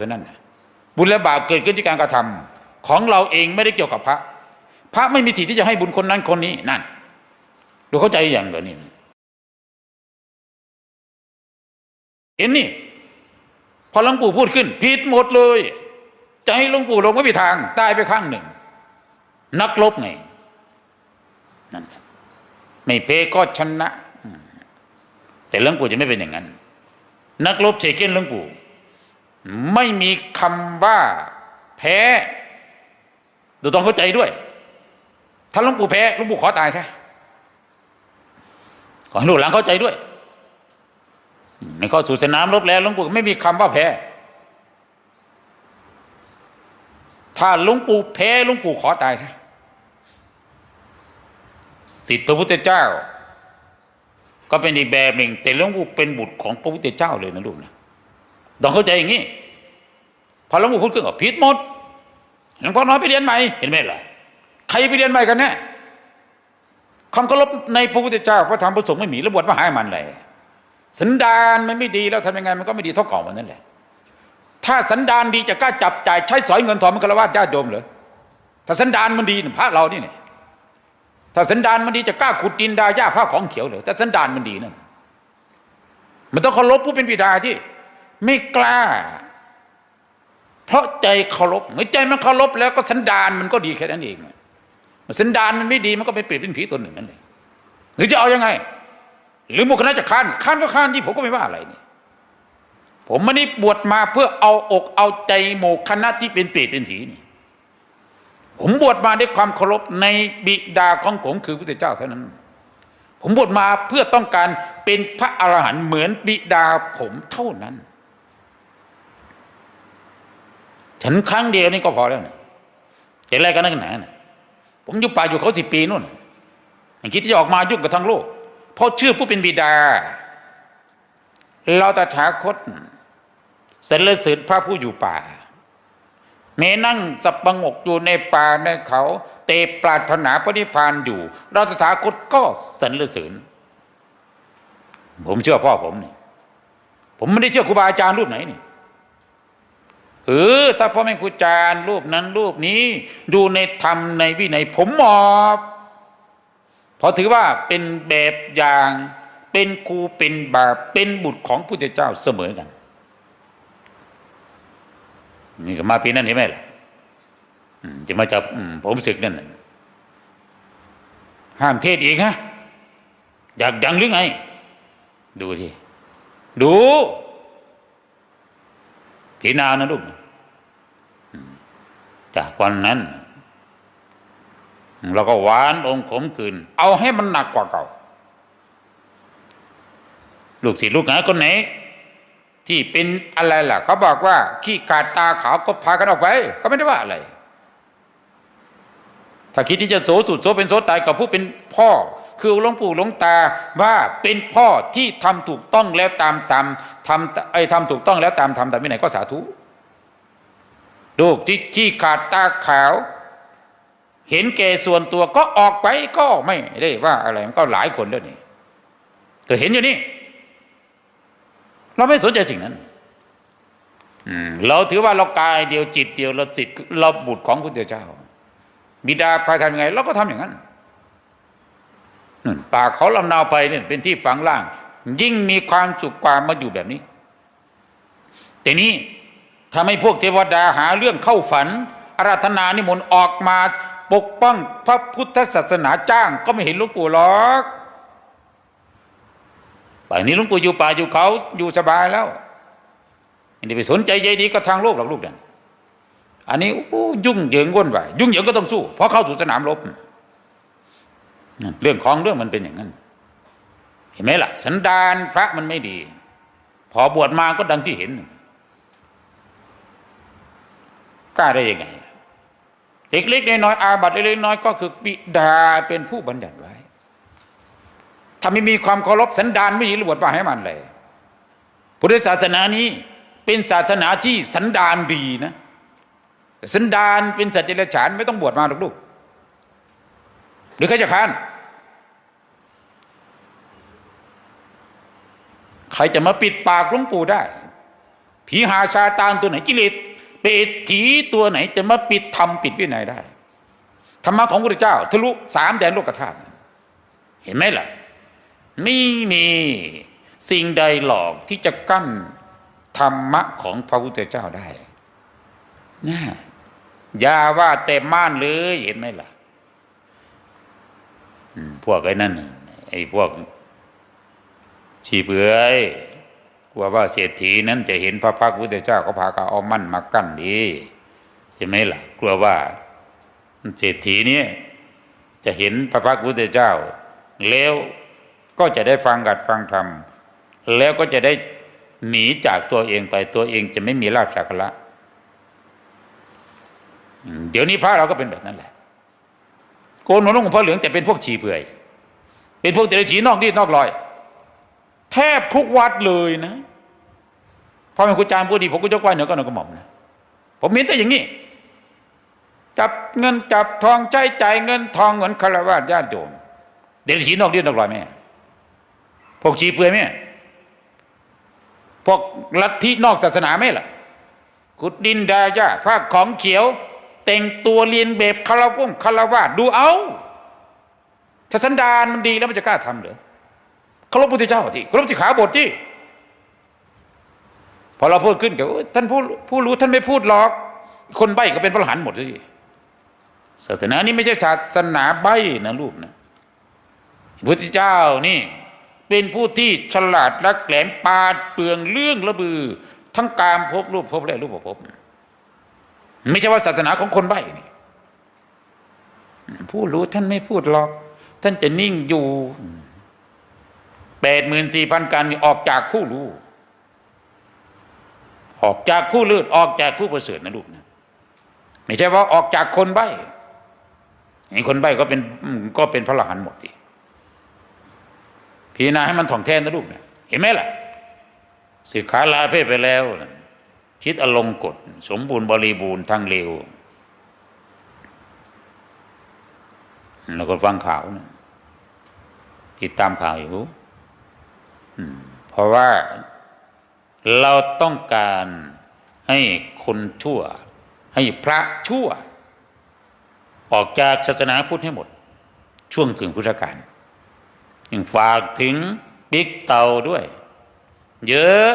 เพราะนั่นนะบุญและบาปเกิดขึ้นที่การกระทำของเราเองไม่ได้เกี่ยวกับพระ พระไม่มีสิทธิ์ที่จะให้บุญคนนั้นคนนี้นั่นดูเข้าใจอย่างเหรอนี่เห็นนี่ พอหลวงปู่พูดขึ้นผิดหมดเลย จะให้หลวงปู่ลงไม่มีทางตายไปข้างหนึ่ง นักลบไงนั่นไม่เพก็ชนะ แต่หลวงปู่จะไม่เป็นอย่างนั้น นักรบเชเก้นหลวงปู่ ไม่มีคำว่าแพ้ดูต้องเข้าใจด้วย ถ้าหลวงปู่แพ้หลวงปู่ขอตายใช่ขอให้ลูกหลานเข้าใจด้วยในข้อสู่สนามรบแล้วหลวงปู่ไม่มีคำว่าแพ้ ถ้าหลวงปู่แพ้หลวงปู่ขอตายใช่สิทธิพระพุทธเจ้า ก็เป็นอีกแบบหนึ่ง แต่หลวงปู่เป็นบุตรของพระพุทธเจ้าเลยนะลูกนะ ต้องเข้าใจอย่างนี้พอหลวงปู่พูดขึ้นก็ผิดหมดหลวงพ่อน้อยไปเรียนใหม่เห็นไหมล่ะใครไปเรียนใหม่กันแน่คำเคารพในพระพุทธเจ้าพระธรรมพระสงฆ์ไม่มีแล้วบวชมาให้มันเลยสันดานมันไม่ดีแล้วทำยังไงมันก็ไม่ดีเท่าเก่ามันนั่นแหละถ้าสันดานดีจะกล้าจับจ่ายใช้สอยเงินทองมันกระวาดญาติโยมเหรอถ้าสันดานมันดีพระเรานี่เนี่ยถ้าสันดานมันดีจะกล้าขุดดินดาหญ้าผ้าของเขียวเหรอถ้าสันดานมันดีนั่นมันต้องเคารพผู้เป็นบิดาที่ ไม่กล้า เพราะใจเคารพเมื่อใจมันเคารพแล้วก็สันดานมันก็ดีแค่นั้นเองสันดานมันไม่ดีมันก็เป็นเปรตเป็นผีตัวหนึ่งนั่นเองหรือจะเอายังไง หรือมุขนะจะค้านค้านก็ค้านที่ผมก็ไม่ว่าอะไรนี่ผมไม่ได้บวชมาเพื่อเอาอกเอาใจโมกคณะที่เป็นเปรตเป็นผีนี่ผมบวชมาด้วยความเคารพในบิดาของผมคือพระเจ้าเท่านั้น ผมบวชมาเพื่อต้องการเป็นพระอรหันต์เหมือนบิดาผมเท่านั้น ฉันครั้งเดียวนี่ก็พอแล้วนะจะอะไรกันนักหนานะผมอยู่ป่าอยู่เขาสิบปีนู่นอย่างคิดที่จะออกมายุ่งกับทั้งโลก เพราะชื่อผู้เป็นบิดา เราตถาคตสรรเสริญพระผู้อยู่ป่าเมนั่งสับประงกอยู่ในป่าในเขา เตปรารถนาพระนิพพานอยู่ เราตถาคตก็สรรเสริญผมเชื่อพ่อผมนี่ผมไม่ได้เชื่อครูบาอาจารย์รูปไหนนี่ เออถ้าพ่อแม่ครูอาจารย์รูปนั้นรูปนี้ดูในธรรมในวินัยผมมอบเพราะถือว่าเป็นแบบอย่างเป็นครูเป็นบาปเป็นบุตรของพุทธเจ้าเสมอกัน นี่ก็มาปีนั้นเห็นไหมล่ะจะมาจับอืมผมศึกนั่นห้ามเทศอีกนะอยากดังหรือไง ดูทีดู พีนานะลูกจากวันนั้น เราก็หวานองค์ขมกืน เอาให้มันหนักกว่าเก่า ลูกศิษย์ลูกหาคนไหน ที่เป็นอะไรล่ะ เขาบอกว่า ขี้ขาดตาขาวก็พากันออกไป ก็ไม่ได้ว่าอะไร ถ้าคิดที่จะโสสุดโสเป็นโสตายกับผู้เป็นพ่อ คือหลวงปู่หลวงตาว่าเป็นพ่อที่ทำถูกต้องแล้วตามตามทำไอ้ทำถูกต้องแล้วตามทำแต่ไม่ไหนก็สาธุลูกที่ขี้ขาดตาขาว เห็นแก่ส่วนตัวก็ออกไปก็ไม่ได้ว่าอะไรมันก็หลายคนแล้วนี่ก็เห็นอยู่นี่ เราไม่สนใจสิ่งนั้นเราถือว่าเรากายเดียวจิตเดียวเราจิตเราบุตรของพระเจ้า บิดาพาทำยังไง เราก็ทำอย่างนั้น นั่นป่าเขาลำนาวไปเนี่ยเป็นที่ฝังล่าง ยิ่งมีความสุขความมาอยู่แบบนี้ แต่นี้ทำให้พวกเทวดาหาเรื่องเข้าฝันอาราธนานิมนต์ออกมาปกป้องพระพุทธศาสนาจ้าง ก็ไม่เห็นหลวงปู่หรอกป่านนี้หลวงปู่อยู่ป่าอยู่เขาอยู่สบายแล้วไม่ได้ไปสนใจใยดีก็ทางโลกหรอกลูกเนี่ยอันนี้ยุ่งเหยิงวุ่นวายยุ่งเหยิงก็ต้องสู้เพราะเข้าสู่สนามรบ เรื่องของเรื่องมันเป็นอย่างนั้น เห็นไหมล่ะ สันดานพระมันไม่ดี พอบวชมาก็ดังที่เห็นกล้าได้ยังไงเล็กๆน้อยๆอาบัติเล็กๆน้อยก็คือบิดาเป็นผู้บัญญัติไว้ ถ้าไม่มีความเคารพสันดานไม่ดีบวชมาให้มันเลยพุทธศาสนานี้เป็นศาสนาที่สันดานดีนะ สันดานเป็นสัจจรฉานไม่ต้องบวชมาหรอกลูก หรือใครจะค้าน ใครจะมาปิดปากหลวงปู่ได้ ผีหาชาตานตัวไหนกิเลสเปรตผีตัวไหน จะมาปิดธรรมปิดวินัยได้ธรรมะของพระเจ้า ทะลุสามแดนโลกธาตุเห็นไหมล่ะไม่มีสิ่งใดหลอกที่จะกั้นธรรมะของพระพุทธเจ้าได้นะอย่าว่าแต่ม่านเลยเห็นไหมล่ะ พวกไอ้นั่นไอ้พวกชีเบื่อยกลัวว่าเศรษฐีนั้นจะเห็นพระพักตร์พุทธเจ้าก็พากันเอามั่นมากั้นดีใช่ไหมล่ะ กลัวว่าเศรษฐีนี่ยจะเห็นพระพักตร์พุทธเจ้า แล้วก็จะได้ฟังกัดฟังธรรมแล้วก็จะได้หนีจากตัวเองไปตัวเองจะไม่มีลาภสักการะเดี๋ยวนี้พระเราก็เป็นแบบนั้นแหละ นหัวนุ่งผ้าเหลืองแต่เป็นพวกฉีเปื่อย เป็นพวกเดรัจฉีนอกดีนอกรอย แทบทุกวัดเลยนะพอเป็นครูจารย์พูดดีผมก็ยกไหว้เหนือก็หนอก็หม่อมนะผมเห็นแต่อย่างนี้ จับเงินจับทองใช้จ่ายเงินทองเหมือนคารวะญาติโยมเดรัจฉีนอกดีนอกรอยแม่พวกชีเปลือยแม่พวกลัทธินอกศาสนาไหมล่ะขุดดินดาย่าภาคของเขียว แต่งตัวเรียนแบบคารวงคารวะดูเอา ถ้าสันดานมันดีแล้วมันจะกล้าทำเหรอเคารพพุทธเจ้าที่เคารพสิขาบทที่พอเราพูดขึ้นกับท่านผู้ผู้รู้ท่านไม่พูดหรอก คนใบ้ก็เป็นพระหันหมดสิศาสนานี้ไม่ใช่ศาสนาใบ้นะลูกนะพุทธเจ้านี่เป็นผู้ที่ฉลาดและแหลมปาดเปลืองเรื่องระบือ ทั้งการพบรูปพบและรูปภพบ ไม่ใช่ว่าศาสนาของคนใบ้นี่ผู้รู้ท่านไม่พูดหรอก ท่านจะนิ่งอยู่แปดหมื่นสี่พันการออกจากคู่รู้ ออกจากคู่เลือดออกจากคู่ประเสริฐนะลูกนะไม่ใช่ว่าออกจากคนใบ้ไอ้คนใบ้ก็เป็นก็เป็นพระอรหันต์หมดทีพิจารณาให้มันถ่องแท้นะลูกเนะเห็นไหมล่ะสึกขาลาเพศไปแล้วนะ คิดอารมณ์กฎสมบูรณ์บริบูรณ์ทางเร็วแล้วก็ฟังข่าวนะติดตามข่าวอยู่เพราะว่าเราต้องการให้คนชั่ว ให้พระชั่ว ออกจากศาสนาพุทธให้หมด ช่วงถึงพุทธกาลยังฝากถึงบิ๊กเต่าด้วย เยอะ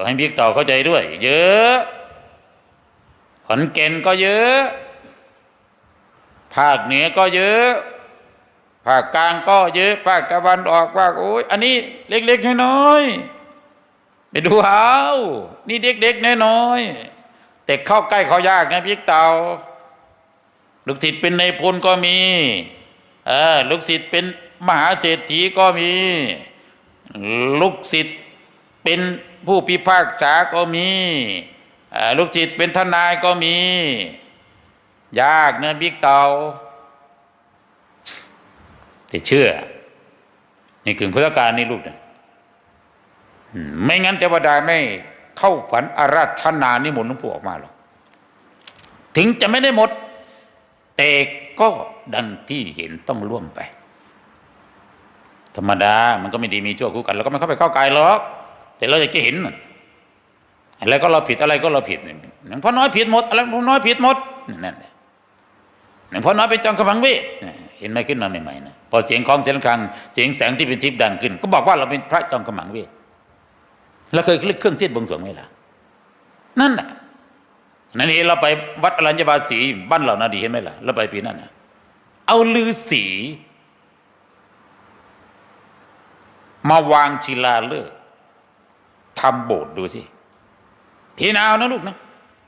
อให้บิ๊กต่าเข้าใจด้วย เยอะขอนแก่นก็เยอะ ภาคเหนือก็เยอะ ภาคกลางก็เยอะ ภาคตะวันออกภาคโอ้ยอันนี้เล็กๆน้อยๆไปดูเอานี่เด็กๆน้อยๆแต่เข้าใกล้เขายากนะพี่เต่าลูกศิษย์เป็นในพลก็มีเออลูกศิษย์เป็นมหาเศรษฐีก็มี ลูกศิษย์เป็น ผู้พิพากษาก็มีลูกศิษย์เป็นทนายก็มี ยากเนะบิ๊กเตาแต่เชื่อ นี่กึ่งพุทธการนี่ลูกนะไม่งั้นเทวดาไม่เข้าฝันอาราธนานิมนต์หลวงปู่ออกมาหรอกถึงจะไม่ได้หมด แต่ก็ดังที่เห็นต้องร่วมไป ธรรมดา มันก็ไม่ดีมีชั่วคู่กันเราก็ไม่เข้าไปเข้าใกายหรอก แต่เราอยากจะเห็นอะไรก็เราผิดอะไรก็เราผิดหนึ่งพ่อน้อยผิดหมดอะไรพ่อน้อยผิดหมดนั่นแหละหนึ่งพ่อน้อยไปจองกำลังเวทเห็นไหมขึ้นมาใหม่ๆนะพอเสียงของเสียงคังเสียงแสงที่เป็นทิพย์ดังขึ้น ก็บอกว่าเราเป็นพระจอมกำลังเวทเราเคยเครื่องเทศบวงสรวงไหมล่ะนั่นแหละนั่นเองเราไปวัดอรัญญบาสีบ้านเรานาดีเห็นไหมล่ะเราไปปีนั้นนะเอาลือสี มาวางศิลาฤกษ์ ทำโบสถ์ดูสิพิจารณาเอานะลูกนะ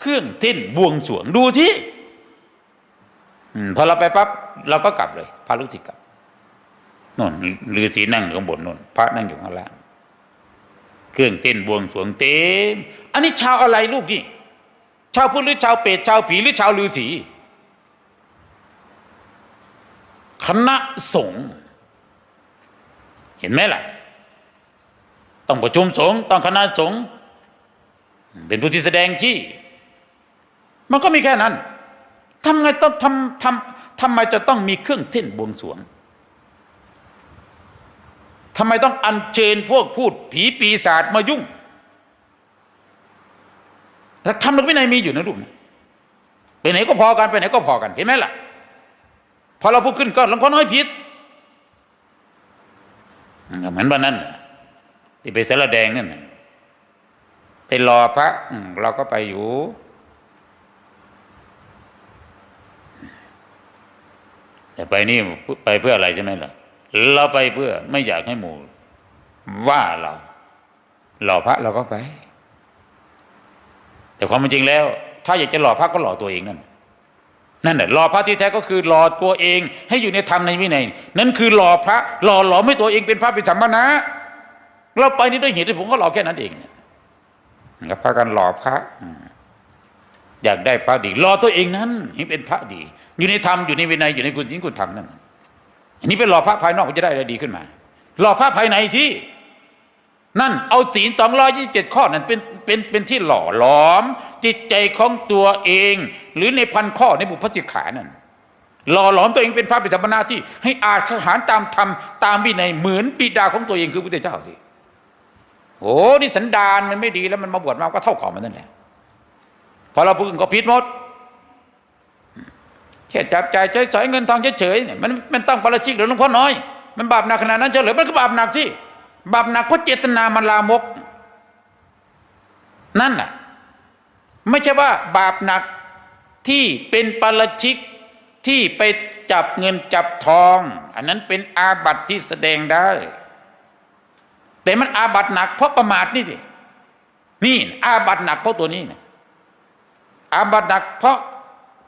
เครื่องเส้นบวงสวงดูสิพอเราไปปั๊บเราก็กลับเลยพาลูกศิษย์กลับนนฤาษีนั่งอยู่ข้างบนนนพระนั่งอยู่ข้างล่าง เครื่องเต้นบวงสวงเต็ม อันนี้ชาวอะไรลูกนี่ชาวพุทธหรือชาวเปรตชาวผีหรือชาวฤาษีคณะสงฆ์เห็นไหมล่ะ ต้องประชุมสงฆ์ต้องคณะสงฆ์เป็นผู้ที่แสดงที่ มันก็มีแค่นั้นทำไงต้องทำทำทำไมจะต้องมีเครื่องเส้นบวงสรวงทำไมต้องอัญเชิญพวกพูดผีปีศาจมายุ่งหลักธรรมหลักวินัยมีอยู่นะลูกนไปไหนก็พอกันไปไหนก็พอกันเห็นไหมล่ะ พอเราพูดขึ้นก็หลวงพ่อน้อยผิดเหมือนวันนั้นน่ะ ที่ไปเสระแดงนั่นน่ะไปรอพระเราก็ไปอยู่ แต่ไปนี่ไปเพื่ออะไรใช่ไหมล่ะ เราไปเพื่อไม่อยากให้หมู่ว่าเราหล่อพระเราก็ไป แต่ความจริงแล้ว ถ้าอยากจะหล่อพระก็หล่อตัวเองนั่นนั่นแหละหล่อพระที่แท้ก็คือหล่อตัวเอง ให้อยู่ในธรรมในวินัย นั่นคือหล่อพระ หล่อหลอมให้ตัวเองเป็นพระเป็นสัมมานะ เราไปนี่ด้วยเหตุที่ผมก็หล่อแค่นั้นเองเนี่ยกับพระกันหล่อพระอยากได้พระดีหล่อตัวเองนั้นให้เป็นพระดี อยู่ในธรรมอยู่ในวินัยอยู่ในคุณศีลคุณธรรมนั่นอันนี้เป็นหล่อพระภายนอกก็จะได้อะไรดีขึ้นมาหล่อพระภายในสินั่นเอาศีลสองร้อยี่สิบเจ็ดข้อนั้นเป็นเป็นเป็นที่หล่อหลอม จิตใจของตัวเอง หรือในพันข้อในบุพสิกขานั่นหล่อหลอมตัวเองเป็นพระปิฎกนาที่ ให้อาจขหารตามธรรมตามวินัยเหมือนปิดาของตัวเองคือพระพุทธเจ้าสิ โอ้นี่สันดานมันไม่ดีแล้วมันมาบวชมาก็เท่าของมันนั่นแหละพอเราพูดก็ผิดหมดแค่จับใจใช้สอยเงินทองเฉยๆเนี่ยมันมันต้องประชิกหรือหลวงพ่อน้อย มันบาปหนักขนาดนั้นเฉลยมันก็บาปหนักที่บาปหนักเพราะเจตนามันลามก นั่นน่ะไม่ใช่ว่าบาปหนักที่เป็นปาราชิกที่ไปจับเงินจับทอง อันนั้นเป็นอาบัติที่แสดงได้ แต่มันอาบัตหนัก เพราะประมาทนี่สินี่อาบัตหนักเพราะตัวนี้นะอาบัตหนัก เพราะ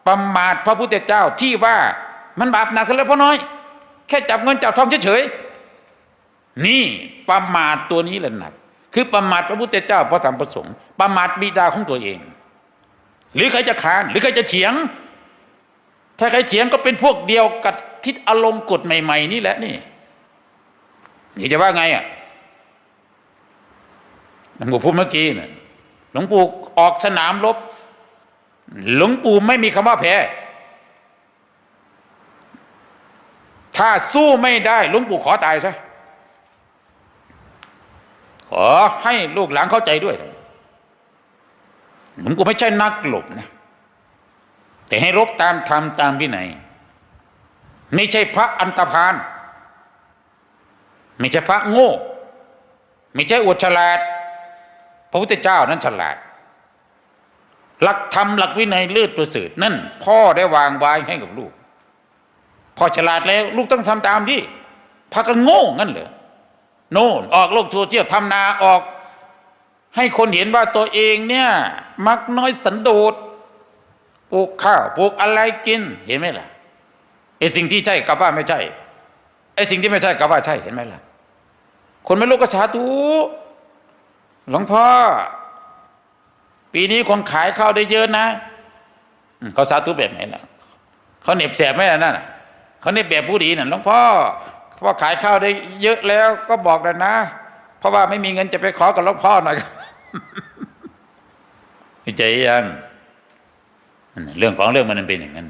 ประมาทพระพุทธเจ้าที่ว่ามันบาปหนักกันแล้วเพราะน้อย แค่จับเงินจับทองเฉยๆนี่ประมาทตัวนี้แหละหนัก คือประมาทพระพุทธเจ้าพระธรรมประสงค์ประมาทบิดาของตัวเอง หรือใครจะขานหรือใครจะเถียง ถ้าใครเถียงก็เป็นพวกเดียวกับทิศอารมณ์กฎใหม่ ๆ นี่แหละนี่นี่จะว่าไงอะ หลวงปู่พูดเมื่อกี้น่ะหลวงปู่ออกสนามรบหลวงปู่ไม่มีคำว่าแพ้ ถ้าสู้ไม่ได้หลวงปู่ขอตายซะขอให้ลูกหลานเข้าใจด้วยหลวงปู่ไม่ใช่นักหลบนะ แต่ให้รบตามธรรมตามวินัยไม่ใช่พระอันตรพาน ไม่ใช่พระโง่ ไม่ใช่อวดฉลาด ระพุทธเจ้านั้นฉลาด หลักธรรมหลักวินัยเลือดประเสริฐนั่น พ่อได้วางไว้ให้กับลูก พอฉลาดแล้วลูกต้องทำตามที่พากันโง่งั้นเหรอโน่นออกโลกทัวร์เที่ยวทำนาออก ให้คนเห็นว่าตัวเองเนี่ย มักน้อยสันโดษปลูกข้าวปลูกอะไรกินเห็นไหมล่ะไอ้สิ่งที่ใช่กับว่าไม่ใช่ไอ้สิ่งที่ไม่ใช่กับว่าใช่เห็นไหมล่ะ คนไม่รู้ก็สาธุ หลวงพ่อ ปีนี้คนขายข้าวได้เยอะนะเขาสาธุแบบไหนล่ะเขาเหน็บแสบไหมล่ะนั่นน่ะเขาเหน็บแบบผู้ดีน่ะหลวงพ่อพ่อขายข้าวได้เยอะแล้วก็บอกเลยนะ เพราะว่าไม่มีเงินจะไปขอกับหลวงพ่อหน่อยใจยังเรื่องของเรื่องมันเป็นอย่างนั้น